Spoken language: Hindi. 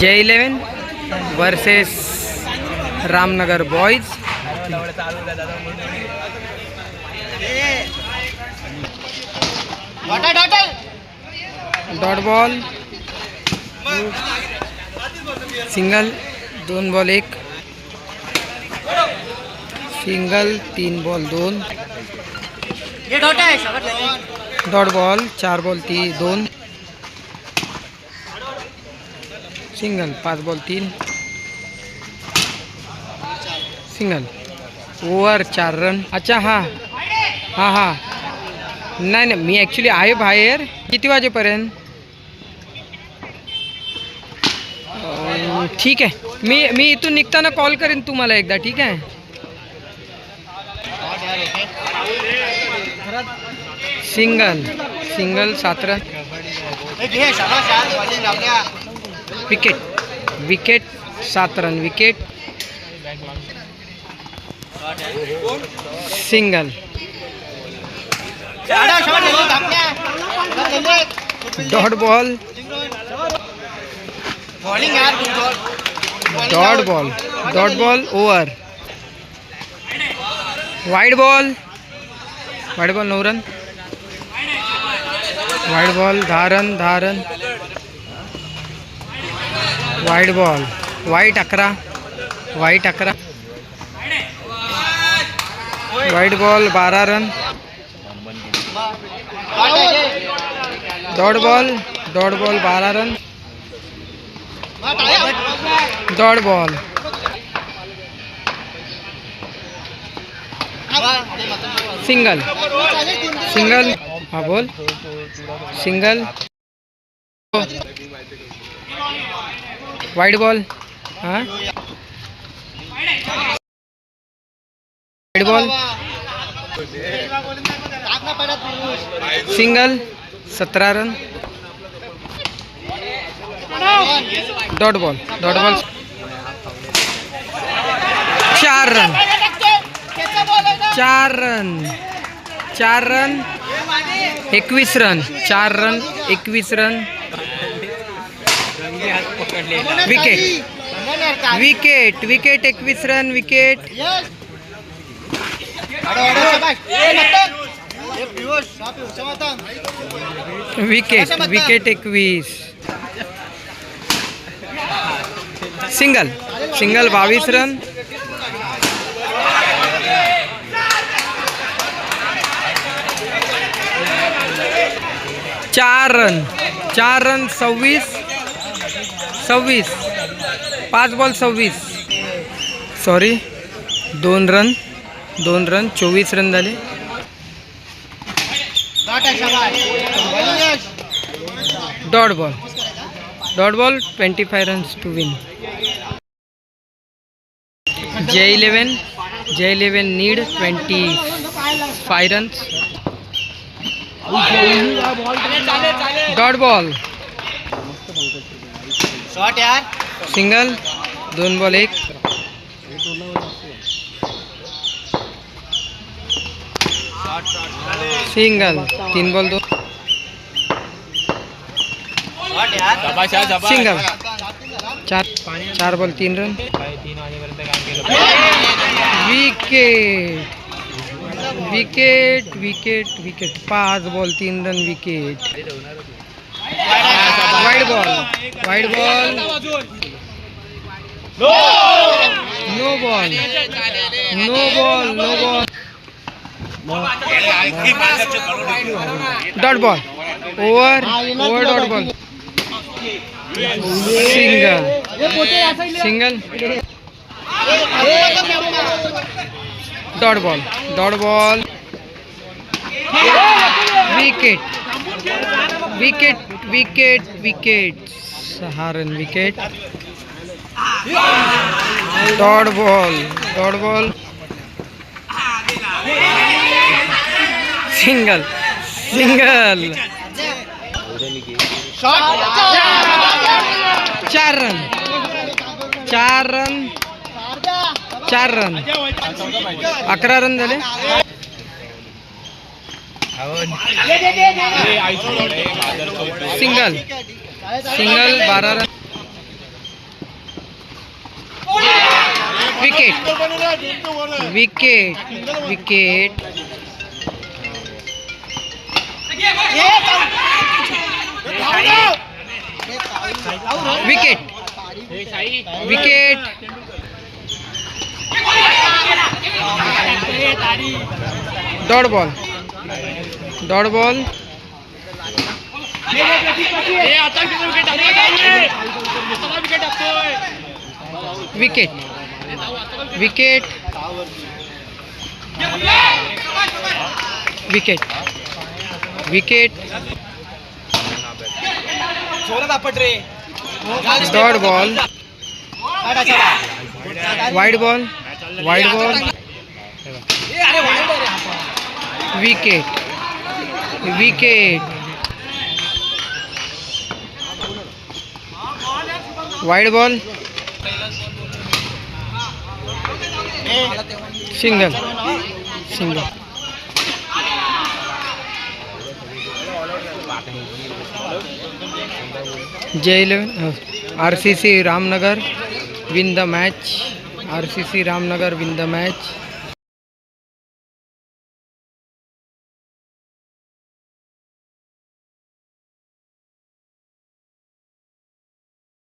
Jai eleven versus Ramnagar boys dot ball single दोन बॉल एक. सिंगल तीन बॉल दोन. डॉट बॉल चार बॉल ती दोन. सिंगल पाच बॉल तीन सिंगल ओवर चार रन अच्छा हां. हां हां. नाही नाही मी ॲक्च्युली आहे बाहेर. किती वाजेपर्यंत? ठीक आहे. मी मी इथून निघताना कॉल करेन तुम्हाला एकदा ठीक आहे? सिंगल सिंगल सात रन विकेट विकेट सात run wicket single dot ball dot ball dot ball over wide ball wide ball नऊ रन वाईड बॉल दहा रन वाईड बॉल वाईट अकरा वाईट अकरा वाईट बॉल बारह run dot ball dot ball बारह run dot ball single single हाँ बोल. Single wide ball. हां? Wide ball. सिंगल सतरा run. Dot ball dot ball. चार रन. चार रन. चार रन. एकवीस रन. चार रन एकवीस रन. विकेट विकेट विकेट एकवीस रन विकेट। विकेट विकेट एकवीस। सिंगल सिंगल बावीस रन। चार रन चार रन सव्वीस। सव्वीस पाच बॉल सव्वीस सॉरी दोन रन दोन रन चोवीस रन झाले. Dot ball dot ball twenty five runs to win J eleven J eleven need twenty five runs dot ball shot यार सिंगल दोन बॉल एक. सिंगल तीन बॉल यार सिंगल चार चार बॉल तीन run wicket wicket wicket wicket पाच बॉल तीन run wicket wide ball wide ball no ball no ball no ball dot ball over over dot ball single single dot ball dot ball wicket wicket wicket wicket सहा run wicket dot ball dot ball single single चार रन चार रन चार रन अकरा रन झाले. सिंगल। सिंगल बारा run. Wicket wicket wicket wicket wicket dot ball dot ball. Wicket wicket wicket wicket dot ball. Wide ball wide ball wicket wicket wide ball single single Jai eleven R C C Ramnagar win the match R C C Ramnagar win the match